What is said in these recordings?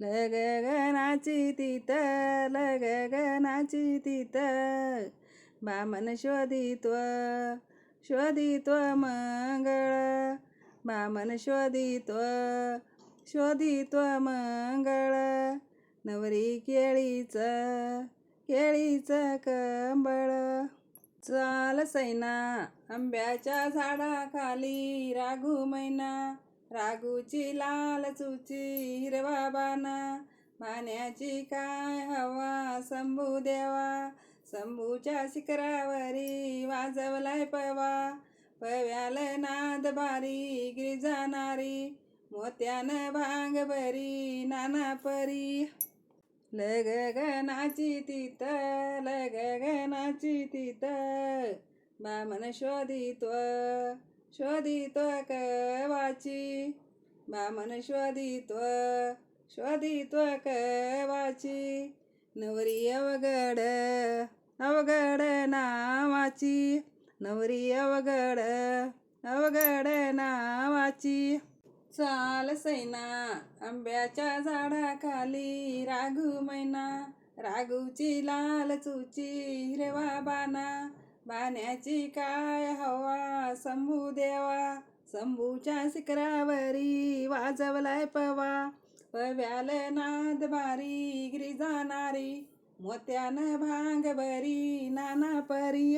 लगगनाची तित लगगनाची तित बामन शोधित्व शोधित्व मंगळ. बामन शोधित्व शोधित्व मंगळ. नवरी केळीच केळीच कंबळ. चाल सैना आंब्याच्या झाडाखाली राघू मैना. राघूची लाल चुची हिरवा बाना मान्याची काय हवा शंभू देवा शंभूच्या शिखरावरी वाजवलाय पवा पव्याल नाद बारी गिरिजानारी मोत्यानं भांग बरी नाना परी. लगगनाची तित लगगनाची तित बामन शोधित शोधितो कवाची बामन शोधित्व शोधितो कवाची नवरी अवघड अवघड नावाची. नवरी अवघड अवघड नावाची. चाल सैना आंब्याच्या झाडाखाली राघू मैना. राघूची लाल चुची हिरवा बाना. बाण्याची काय हवा? शंभू देवा शंभूच्या शिखरावरी वाजवलाय पवा. पव्याल नाद बारी गिरी जाणारी मोत्यानं भांग बरी नाना परी.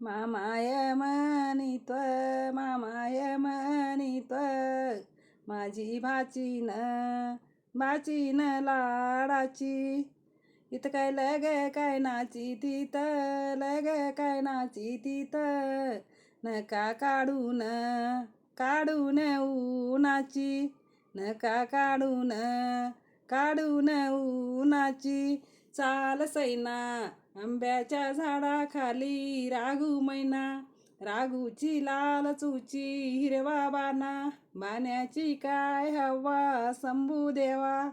मामाय मानित्व मामाय मानित्व माझी भाचीन भाचीन लाडाची. इथं काय लग काय नाची तिथं? लग काय नाची तिथं? नका काढून काढून उन्हाची. नका काढून काढून उन्हाची. चाल सैना आंब्याच्या झाडाखाली राघू मैना. राघूची लाल चुची हिरवा बाना. बाण्याची काय हवा शंभू देवा.